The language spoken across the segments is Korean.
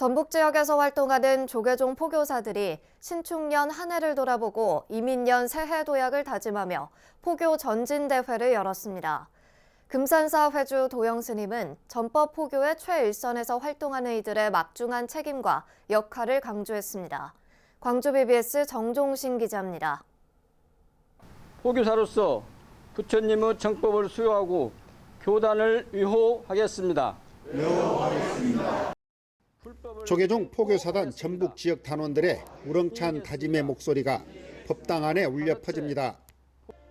전북 지역에서 활동하는 조계종 포교사들이 신축년 한 해를 돌아보고 이민년 새해 도약을 다짐하며 포교 전진 대회를 열었습니다. 금산사 회주 도영 스님은 전법 포교의 최일선에서 활동하는 이들의 막중한 책임과 역할을 강조했습니다. 광주 BBS 정종신 기자입니다. 포교사로서 부처님의 정법을 수요하고 교단을 위호하겠습니다. 조계종 포교사단 전북 지역 단원들의 우렁찬 다짐의 목소리가 법당 안에 울려 퍼집니다.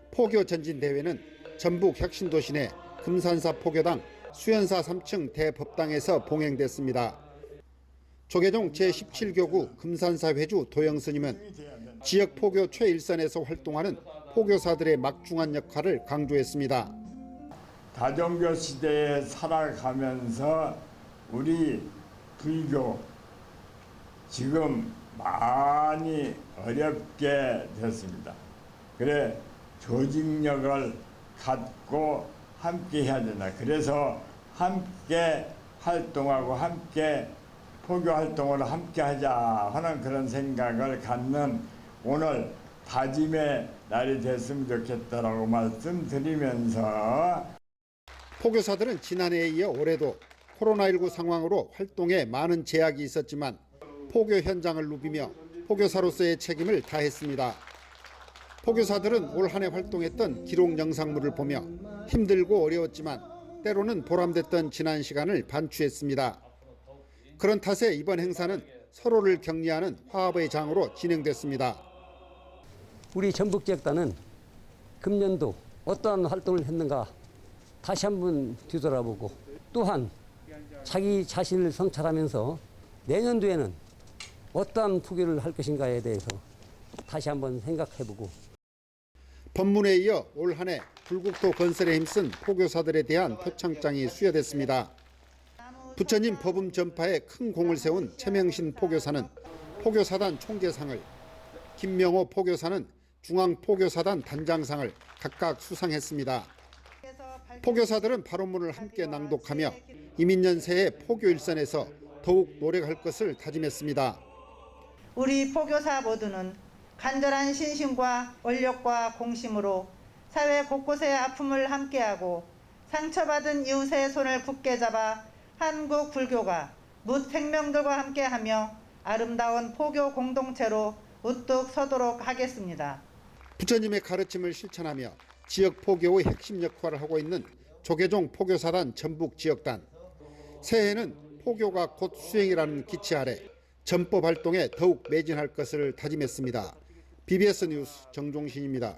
포교 전진 대회는 전북 혁신도시 내 금산사 포교당 수연사 3층 대법당에서 봉행됐습니다. 조계종 제17교구 금산사 회주 도영 스님은 지역 포교 최일선에서 활동하는 포교사들의 막중한 역할을 강조했습니다. 다종교 시대에 살아가면서 우리 불교 지금 많이 어렵게 됐습니다. 그래 조직력을 갖고 함께 해야 된다. 그래서 함께 활동하고 함께 포교 활동을 함께 하자 하는 그런 생각을 갖는 오늘 다짐의 날이 됐으면 좋겠다라고 말씀드리면서 포교사들은 지난해에 이어 올해도 코로나19 상황으로 활동에 많은 제약이 있었지만 포교 현장을 누비며 포교사로서의 책임을 다했습니다. 포교사들은 올 한 해 활동했던 기록 영상물을 보며 힘들고 어려웠지만 때로는 보람됐던 지난 시간을 반추했습니다. 그런 탓에 이번 행사는 서로를 격려하는 화합의 장으로 진행됐습니다. 우리 전북 지역단은 금년도 어떠한 활동을 했는가 다시 한번 뒤돌아보고 또한 자기 자신을 성찰하면서 내년도에는 어떠한 포교를 할 것인가에 대해서 다시 한번 생각해보고 법문에 이어 올 한 해 불국토 건설에 힘쓴 포교사들에 대한 표창장이 수여됐습니다. 부처님 법음 전파에 큰 공을 세운 최명신 포교사는 포교사단 총재상을, 김명호 포교사는 중앙포교사단 단장상을 각각 수상했습니다. 포교사들은 발언문을 함께 낭독하며 이민년 새해 포교 일선에서 더욱 노력할 것을 다짐했습니다. 우리 포교사 모두는 간절한 신심과 원력과 공심으로 사회 곳곳의 아픔을 함께하고 상처받은 이웃의 손을 굳게 잡아 한국 불교가 묻 생명들과 함께하며 아름다운 포교 공동체로 우뚝 서도록 하겠습니다. 부처님의 가르침을 실천하며 지역 포교의 핵심 역할을 하고 있는 조계종 포교사단 전북 지역단 새해에는 포교가 곧 수행이라는 기치 아래 전법 활동에 더욱 매진할 것을 다짐했습니다. BBS 뉴스 정종신입니다.